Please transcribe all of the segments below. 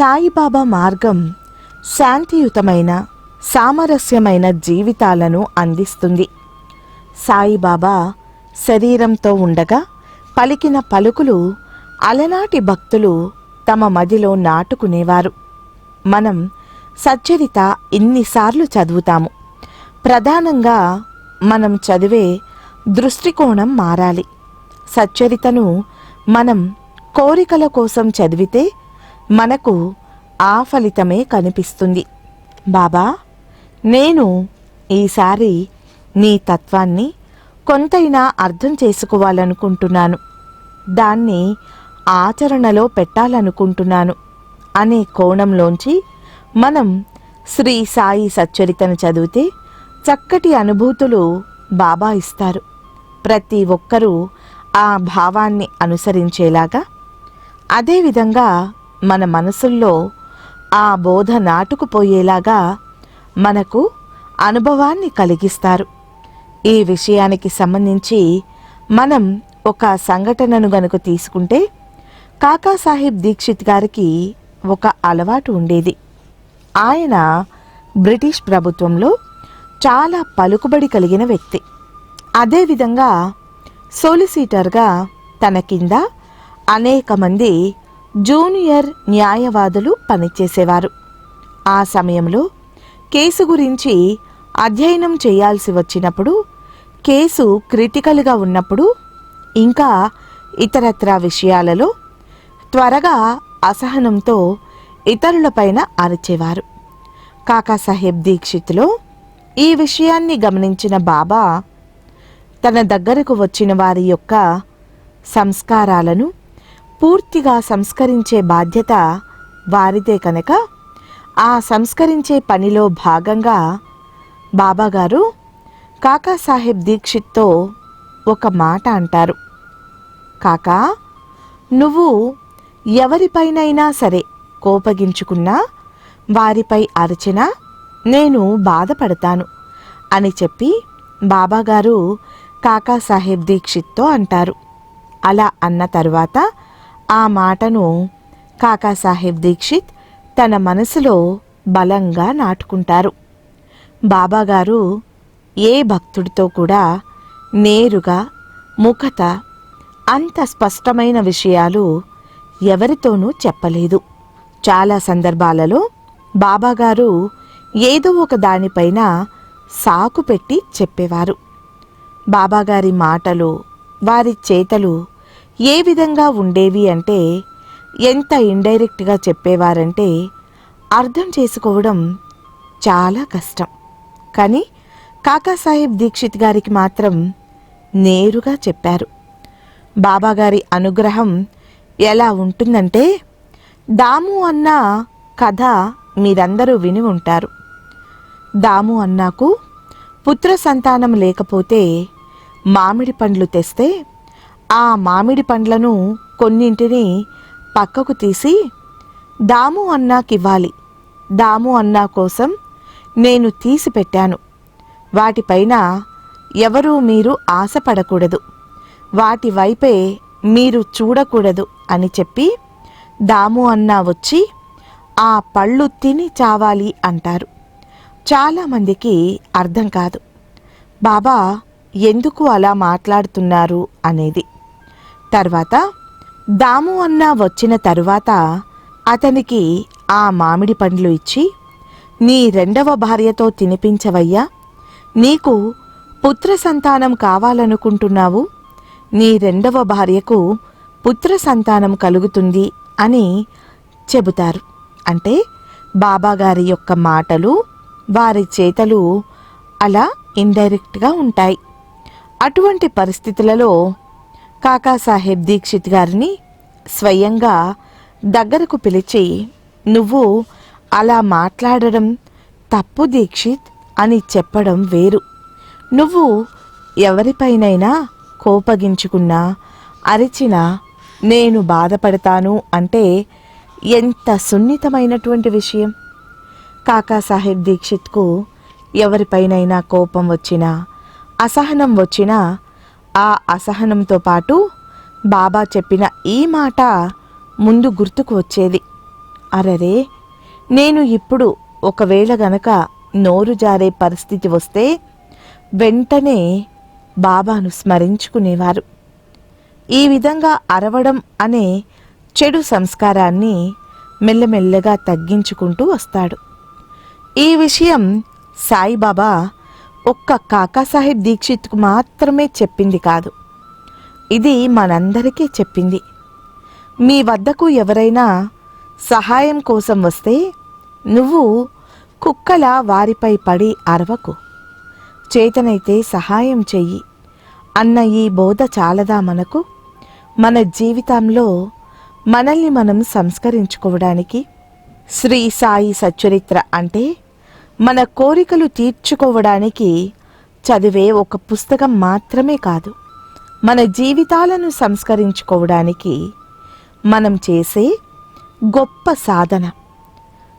సాయిబాబా మార్గం శాంతియుతమైన సామరస్యమైన జీవితాలను అందిస్తుంది. సాయిబాబా శరీరంతో ఉండగా పలికిన పలుకులు అలనాటి భక్తులు తమ మదిలో నాటుకునేవారు. మనం సచ్చరిత ఇన్నిసార్లు చదువుతాము. ప్రధానంగా మనం చదివే దృష్టికోణం మారాలి. సచ్చరితను మనం కోరికల కోసం చదివితే మనకు ఆ ఫలితమే కనిపిస్తుంది. బాబా నేను ఈసారి నీ తత్వాన్ని కొంతైనా అర్థం చేసుకోవాలనుకుంటున్నాను. దాన్ని ఆచరణలో పెట్టాలనుకుంటున్నాను అనే కోణంలోంచి మనం శ్రీ సాయి సచ్చరితను చదివితే చక్కటి అనుభూతులు బాబా ఇస్తారు. ప్రతి ఒక్కరూ ఆ భావాన్ని అనుసరించేలాగా అదేవిధంగా మన మనసుల్లో ఆ బోధ నాటుకుపోయేలాగా మనకు అనుభవాన్ని కలిగిస్తారు. ఈ విషయానికి సంబంధించి మనం ఒక సంఘటనను గనుక తీసుకుంటే కాకాసాహెబ్ దీక్షిత్ గారికి ఒక అలవాటు ఉండేది. ఆయన బ్రిటిష్ ప్రభుత్వంలో చాలా పలుకుబడి కలిగిన వ్యక్తి. అదేవిధంగా సోలిసిటర్గా తన కింద అనేక మంది జూనియర్ న్యాయవాదులు పనిచేసేవారు. ఆ సమయంలో కేసు గురించి అధ్యయనం చేయాల్సి వచ్చినప్పుడు కేసు క్రిటికల్గా ఉన్నప్పుడు ఇంకా ఇతరత్రా విషయాలలో త్వరగా అసహనంతో ఇతరులపైన అరిచేవారు. కాకాసాహెబ్ దీక్షిత్లో ఈ విషయాన్ని గమనించిన బాబా తన దగ్గరకు వచ్చిన వారి యొక్క సంస్కారాలను పూర్తిగా సంస్కరించే బాధ్యత వారిదే కనుక ఆ సంస్కరించే పనిలో భాగంగా బాబాగారు కాకాసాహెబ్ దీక్షిత్తో ఒక మాట అంటారు. కాకా నువ్వు ఎవరిపైనైనా సరే కోపగించుకున్నా వారిపై అరచినా నేను బాధపడతాను అని చెప్పి బాబాగారు కాకాసాహెబ్ దీక్షిత్తో అంటారు. అలా అన్న తరువాత ఆ మాటను కాకాసాహెబ్ దీక్షిత్ తన మనసులో బలంగా నాటుకుంటారు. బాబాగారు ఏ భక్తుడితో కూడా నేరుగా ముఖత అంత స్పష్టమైన విషయాలు ఎవరితోనూ చెప్పలేదు. చాలా సందర్భాలలో బాబాగారు ఏదో ఒక దానిపైన సాకు పెట్టి చెప్పేవారు. బాబాగారి మాటలు వారి చేతలు ఏ విధంగా ఉండేవి అంటే ఎంత ఇండైరెక్ట్గా చెప్పేవారంటే అర్థం చేసుకోవడం చాలా కష్టం. కానీ కాకాసాహెబ్ దీక్షిత్ గారికి మాత్రం నేరుగా చెప్పారు. బాబాగారి అనుగ్రహం ఎలా ఉంటుందంటే దాము అన్న కథ మీరందరూ విని ఉంటారు. దాము అన్నాకు పుత్ర సంతానం లేకపోతే మామిడి పండ్లు తెస్తే ఆ మామిడి పండ్లను కొన్నింటిని పక్కకు తీసి దాము అన్నాకివ్వాలి. దాము అన్నా కోసం నేను తీసి పెట్టాను. వాటిపైన ఎవరూ మీరు ఆశపడకూడదు. వాటి వైపే మీరు చూడకూడదు అని చెప్పి దాము అన్నా వచ్చి ఆ పళ్ళు తిని చావాలి అంటారు. చాలామందికి అర్థం కాదు. బాబా ఎందుకు అలా మాట్లాడుతున్నారు? అనేది. తర్వాత దాము అన్న వచ్చిన తరువాత అతనికి ఆ మామిడి పండ్లు ఇచ్చి నీ రెండవ భార్యతో తినిపించవయ్యా. నీకు పుత్ర సంతానం కావాలనుకుంటున్నావు. నీ రెండవ భార్యకు పుత్ర సంతానం కలుగుతుంది అని చెబుతారు. అంటే బాబాగారి యొక్క మాటలు వారి చేతలు అలా ఇండైరెక్ట్గా ఉంటాయి. అటువంటి పరిస్థితులలో కాకాసాహెబ్ దీక్షిత్ గారిని స్వయంగా దగ్గరకు పిలిచి నువ్వు అలా మాట్లాడడం తప్పు దీక్షిత్ అని చెప్పడం వేరు. నువ్వు ఎవరిపైనైనా కోపగించుకున్నా అరిచినా నేను బాధపడతాను అంటే ఎంత సున్నితమైనటువంటి విషయం. కాకాసాహెబ్ దీక్షిత్కు ఎవరిపైనైనా కోపం వచ్చినా అసహనం వచ్చినా ఆ అసహనంతో పాటు బాబా చెప్పిన ఈ మాట ముందు గుర్తుకు వచ్చేది. అరరే నేను ఇప్పుడు ఒకవేళ గనక నోరు జారే పరిస్థితి వస్తే వెంటనే బాబాను స్మరించుకునేవారు. ఈ విధంగా అరవడం అనే చెడు సంస్కారాన్ని మెల్లమెల్లగా తగ్గించుకుంటూ వస్తాడు. ఈ విషయం సాయిబాబా ఒక్క కాకాసాహెబ్ దీక్షిత్కు మాత్రమే చెప్పింది కాదు. ఇది మనందరికీ చెప్పింది. మీ వద్దకు ఎవరైనా సహాయం కోసం వస్తే నువ్వు కుక్కల వారిపై పడి అరవకు. చేతనైతే సహాయం చెయ్యి. అన్న ఈ బోధ చాలదా మనకు? మన జీవితంలో మనల్ని మనం సంస్కరించుకోవడానికి శ్రీ సాయి సచ్చరిత్ర అంటే మన కోరికలు తీర్చుకోవడానికి చదివే ఒక పుస్తకం మాత్రమే కాదు మన జీవితాలను సంస్కరించుకోవడానికి మనం చేసే గొప్ప సాధన.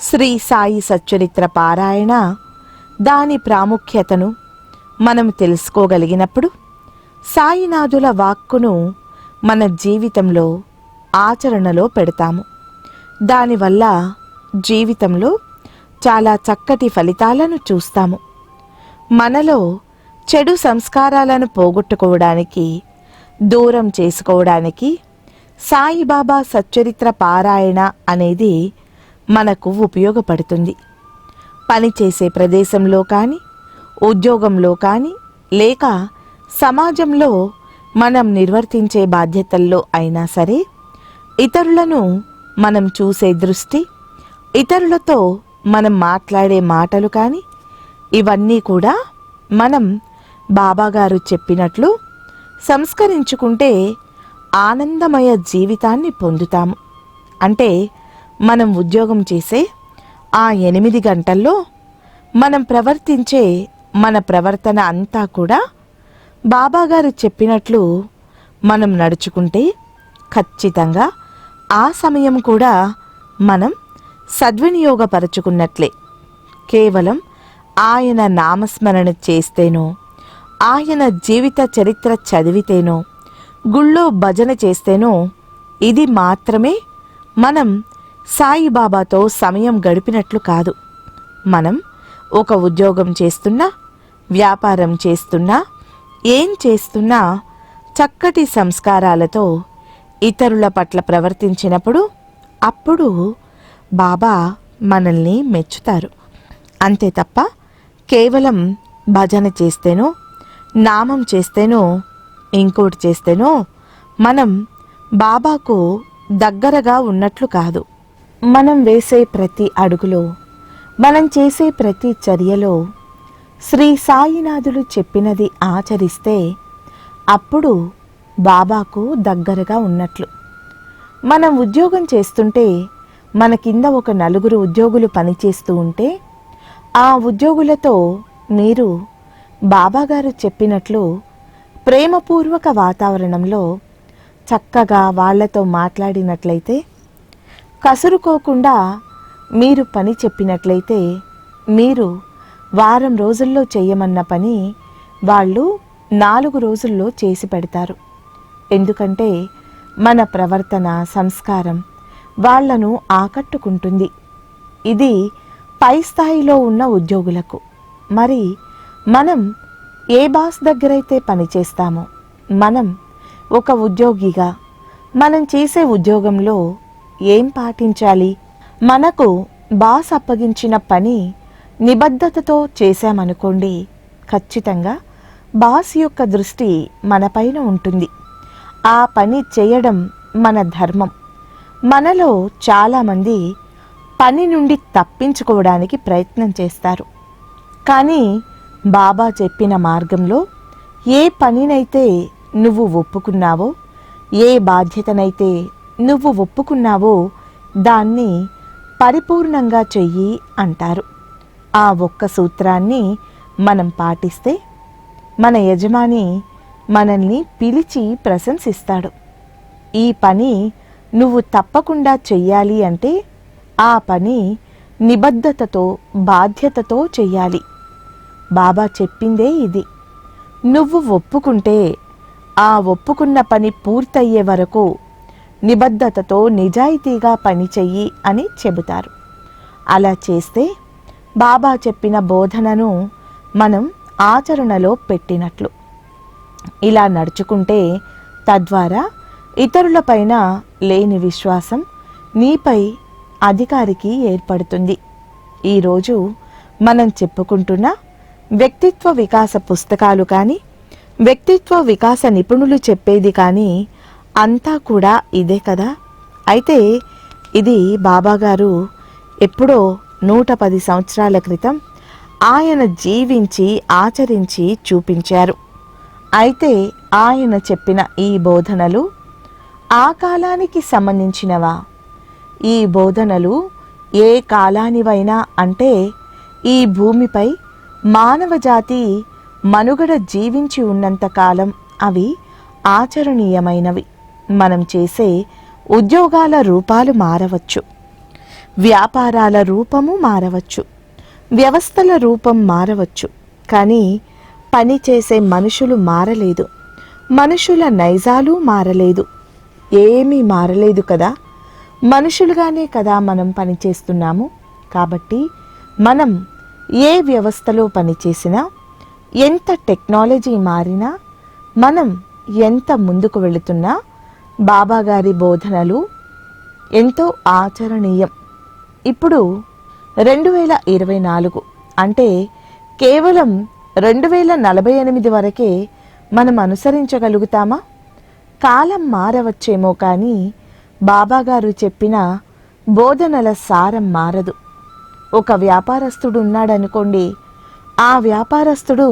శ్రీ సాయి సచ్చరిత్ర పారాయణ దాని ప్రాముఖ్యతను మనం తెలుసుకోగలిగినప్పుడు సాయినాథుల వాక్కును మన జీవితంలో ఆచరణలో పెడతాము. దానివల్ల జీవితంలో చాలా చక్కటి ఫలితాలను చూస్తాము. మనలో చెడు సంస్కారాలను పోగొట్టుకోవడానికి దూరం చేసుకోవడానికి సాయిబాబా సచ్చరిత్ర పారాయణ అనేది మనకు ఉపయోగపడుతుంది. పనిచేసే ప్రదేశంలో కానీ ఉద్యోగంలో కానీ లేక సమాజంలో మనం నిర్వర్తించే బాధ్యతల్లో అయినా సరే ఇతరులను మనం చూసే దృష్టి ఇతరులతో మనం మాట్లాడే మాటలు కానీ ఇవన్నీ కూడా మనం బాబాగారు చెప్పినట్లు సంస్కరించుకుంటే ఆనందమయ జీవితాన్ని పొందుతాము. అంటే మనం ఉద్యోగం చేసే ఆ ఎనిమిది గంటల్లో మనం ప్రవర్తించే మన ప్రవర్తన అంతా కూడా బాబాగారు చెప్పినట్లు మనం నడుచుకుంటే ఖచ్చితంగా ఆ సమయం కూడా మనం సద్వినియోగపరచుకున్నట్లే. కేవలం ఆయన నామస్మరణ చేస్తేనో ఆయన జీవిత చరిత్ర చదివితేనో గుళ్ళో భజన చేస్తేనో ఇది మాత్రమే మనం సాయిబాబాతో సమయం గడిపినట్లు కాదు. మనం ఒక ఉద్యోగం చేస్తున్నా వ్యాపారం చేస్తున్నా ఏం చేస్తున్నా చక్కటి సంస్కారాలతో ఇతరుల పట్ల ప్రవర్తించినప్పుడు అప్పుడు బాబా మనల్ని మెచ్చుతారు. అంతే తప్ప కేవలం భజన చేస్తేనో నామం చేస్తేనో ఇంకోటి చేస్తేనో మనం బాబాకు దగ్గరగా ఉన్నట్లు కాదు. మనం వేసే ప్రతి అడుగులో మనం చేసే ప్రతి చర్యలో శ్రీ సాయినాథుడు చెప్పినది ఆచరిస్తే అప్పుడు బాబాకు దగ్గరగా ఉన్నట్లు. మనం ఉద్యోగం చేస్తుంటే మన కింద ఒక నలుగురు ఉద్యోగులు పనిచేస్తూ ఉంటే ఆ ఉద్యోగులతో మీరు బాబాగారు చెప్పినట్లు ప్రేమపూర్వక వాతావరణంలో చక్కగా వాళ్ళతో మాట్లాడినట్లయితే కసురుకోకుండా మీరు పని చెప్పినట్లయితే మీరు వారం రోజుల్లో చేయమన్న పని వాళ్ళు నాలుగు రోజుల్లో చేసి పెడతారు. ఎందుకంటే మన ప్రవర్తన సంస్కారం వాళ్ళను ఆకట్టుకుంటుంది. ఇది పై స్థాయిలో ఉన్న ఉద్యోగులకు. మరి మనం ఏ బాస్ దగ్గరైతే పనిచేస్తామో మనం ఒక ఉద్యోగిగా మనం చేసే ఉద్యోగంలో ఏం పాటించాలి? మనకు బాస్ అప్పగించిన పని నిబద్ధతతో చేశామనుకోండి ఖచ్చితంగా బాస్ యొక్క దృష్టి మనపైన ఉంటుంది. ఆ పని చేయడం మన ధర్మం. మనలో చాలామంది పని నుండి తప్పించుకోవడానికి ప్రయత్నం చేస్తారు. కానీ బాబా చెప్పిన మార్గంలో ఏ పనినైతే నువ్వు ఒప్పుకున్నావో ఏ బాధ్యతనైతే నువ్వు ఒప్పుకున్నావో దాన్ని పరిపూర్ణంగా చెయ్యి అంటారు. ఆ ఒక్క సూత్రాన్ని మనం పాటిస్తే మన యజమాని మనల్ని పిలిచి ప్రశంసిస్తాడు. ఈ పని నువ్వు తప్పకుండా చెయ్యాలి అంటే ఆ పని నిబద్ధతతో బాధ్యతతో చెయ్యాలి. బాబా చెప్పిందే ఇది. నువ్వు ఒప్పుకుంటే ఆ ఒప్పుకున్న పని పూర్తయ్యే వరకు నిబద్ధతతో నిజాయితీగా పనిచెయ్యి అని చెబుతారు. అలా చేస్తే బాబా చెప్పిన బోధనను మనం ఆచరణలో పెట్టినట్లు. ఇలా నడుచుకుంటే తద్వారా ఇతరులపైన లేని విశ్వాసం నీపై అధికారికి ఏర్పడుతుంది. ఈరోజు మనం చెప్పుకుంటున్న వ్యక్తిత్వ వికాస పుస్తకాలు కానీ వ్యక్తిత్వ వికాస నిపుణులు చెప్పేది కానీ అంతా కూడా ఇదే కదా? అయితే ఇది బాబాగారు ఎప్పుడో నూట పది సంవత్సరాల క్రితం ఆయన జీవించి ఆచరించి చూపించారు. అయితే ఆయన చెప్పిన ఈ బోధనలు ఆ కాలానికి సంబంధించినవా? ఈ బోధనలు ఏ కాలానివైనా అంటే ఈ భూమిపై మానవజాతి మనుగడ జీవించి ఉన్నంత కాలం అవి ఆచరణీయమైనవి. మనం చేసే ఉద్యోగాల రూపాలు మారవచ్చు. వ్యాపారాల రూపము మారవచ్చు. వ్యవస్థల రూపం మారవచ్చు. కానీ పని చేసే మనుషులు మారలేదు. మనుషుల నైజాలు మారలేదు. ఏమీ మారలేదు కదా? మనుషులుగానే కదా మనం పనిచేస్తున్నాము? కాబట్టి మనం ఏ వ్యవస్థలో పనిచేసినా ఎంత టెక్నాలజీ మారినా మనం ఎంత ముందుకు వెళుతున్నా బాబాగారి బోధనలు ఎంతో ఆచరణీయం. ఇప్పుడు రెండు వేల ఇరవై నాలుగు అంటే కేవలం రెండు వేల నలభై ఎనిమిది వరకే మనం అనుసరించగలుగుతామా? కాలం మారవచ్చేమో కానీ బాబాగారు చెప్పిన బోధనల సారం మారదు. ఒక వ్యాపారస్తుడు ఉన్నాడనుకోండి ఆ వ్యాపారస్తుడు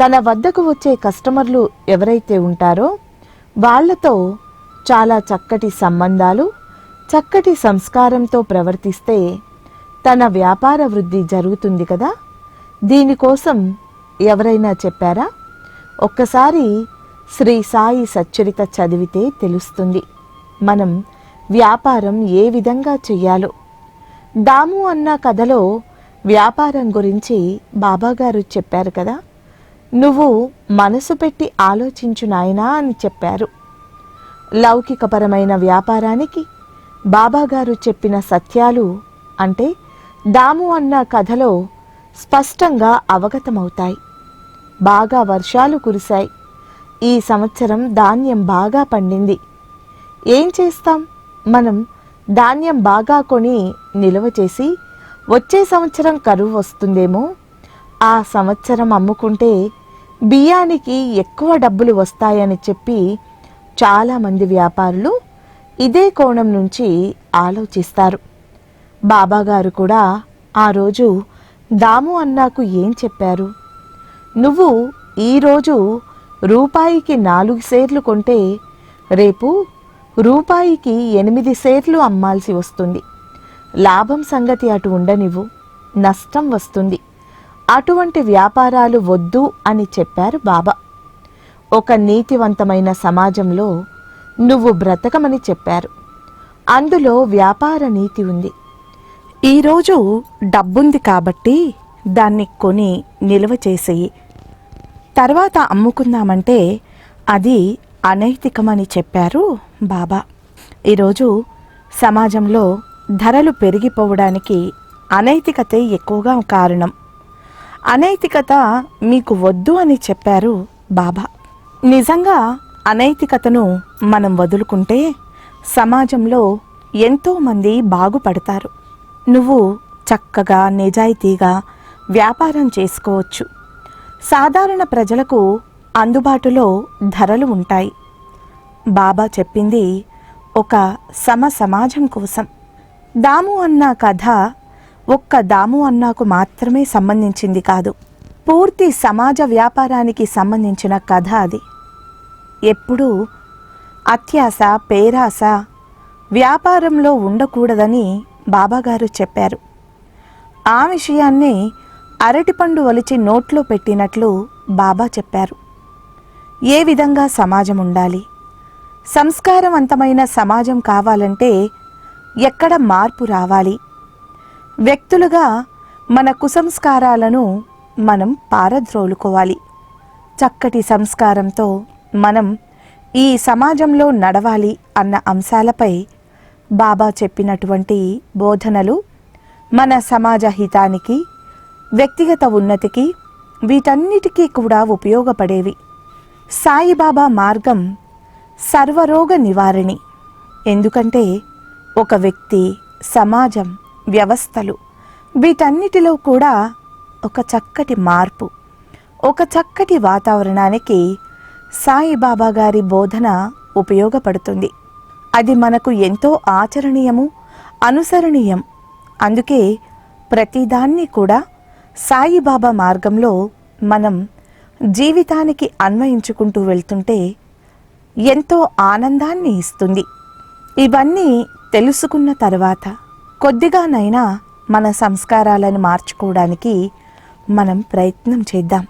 తన వద్దకు వచ్చే కస్టమర్లు ఎవరైతే ఉంటారో వాళ్ళతో చాలా చక్కటి సంబంధాలు చక్కటి సంస్కారంతో ప్రవర్తిస్తే తన వ్యాపార వృద్ధి జరుగుతుంది కదా? దీనికోసం ఎవరైనా చెప్పారా? ఒక్కసారి శ్రీ సాయి సచ్చరిత చదివితే తెలుస్తుంది. మనం వ్యాపారం ఏ విధంగా చెయ్యాలో. దాము అన్న కథలో వ్యాపారం గురించి బాబాగారు చెప్పారు కదా. నువ్వు మనసు పెట్టి ఆలోచించు నాయనా అని చెప్పారు. లౌకికపరమైన వ్యాపారానికి బాబాగారు చెప్పిన సత్యాలు అంటే దాము అన్న కథలో స్పష్టంగా అవగతమవుతాయి. బాగా వర్షాలు కురిశాయి. ఈ సంవత్సరం ధాన్యం బాగా పండింది. ఏం చేస్తాం? మనం ధాన్యం బాగా కొని నిల్వ చేసి వచ్చే సంవత్సరం కరువు వస్తుందేమో ఆ సంవత్సరం అమ్ముకుంటే బియ్యానికి ఎక్కువ డబ్బులు వస్తాయని చెప్పి చాలామంది వ్యాపారులు ఇదే కోణం నుంచి ఆలోచిస్తారు. బాబాగారు కూడా ఆ రోజు దాము అన్నాకు ఏం చెప్పారు? నువ్వు ఈరోజు రూపాయికి నాలుగు సేర్లు కొంటే రేపు రూపాయికి ఎనిమిది సేర్లు అమ్మాల్సి వస్తుంది. లాభం సంగతి అటు ఉండనివ్వు నష్టం వస్తుంది. అటువంటి వ్యాపారాలు వద్దు అని చెప్పారు బాబా. ఒక నీతివంతమైన సమాజంలో నువ్వు బ్రతకమని చెప్పారు. అందులో వ్యాపార నీతి ఉంది. ఈరోజు డబ్బుంది కాబట్టి దాన్ని కొని నిల్వ చేసేయి. తర్వాత అమ్ముకుందామంటే అది అనైతికమని చెప్పారు బాబా. ఈరోజు సమాజంలో ధరలు పెరిగిపోవడానికి అనైతికతే ఎక్కువగా కారణం. అనైతికత మీకు వద్దు అని చెప్పారు బాబా. నిజంగా అనైతికతను మనం వదులుకుంటే సమాజంలో ఎంతోమంది బాగుపడతారు. నువ్వు చక్కగా నిజాయితీగా వ్యాపారం చేసుకోవచ్చు. సాధారణ ప్రజలకు అందుబాటులో ధరలు ఉంటాయి. బాబా చెప్పింది ఒక సమ సమాజం కోసం. దాము అన్న కథ ఒక్క దాము అన్నాకు మాత్రమే సంబంధించింది కాదు. పూర్తి సమాజ వ్యాపారానికి సంబంధించిన కథ అది. ఎప్పుడూ అత్యాస పేరాస వ్యాపారంలో ఉండకూడదని బాబాగారు చెప్పారు. ఆ విషయాన్ని అరటిపండు ఒలిచి నోట్లో పెట్టినట్లు బాబా చెప్పారు. ఏ విధంగా సమాజం ఉండాలి సంస్కారవంతమైన సమాజం కావాలంటే ఎక్కడ మార్పు రావాలి? వ్యక్తులుగా మన కుసంస్కారాలను మనం పారద్రోలుకోవాలి. చక్కటి సంస్కారంతో మనం ఈ సమాజంలో నడవాలి అన్న అంశాలపై బాబా చెప్పినటువంటి బోధనలు మన సమాజ హితానికి వ్యక్తిగత ఉన్నతికి వీటన్నిటికీ కూడా ఉపయోగపడేవి. సాయిబాబా మార్గం సర్వరోగ నివారణి. ఎందుకంటే ఒక వ్యక్తి సమాజం వ్యవస్థలు వీటన్నిటిలో కూడా ఒక చక్కటి మార్పు ఒక చక్కటి వాతావరణానికి సాయిబాబా గారి బోధన ఉపయోగపడుతుంది. అది మనకు ఎంతో ఆచరణీయము అనుసరణీయం. అందుకే ప్రతిదాన్ని కూడా సాయిబాబా మార్గంలో మనం జీవితానికి అన్వయించుకుంటూ వెళ్తుంటే ఎంతో ఆనందాన్ని ఇస్తుంది. ఇవన్నీ తెలుసుకున్న తర్వాత కొద్దిగానైనా మన సంస్కారాలను మార్చుకోవడానికి మనం ప్రయత్నం చేద్దాం.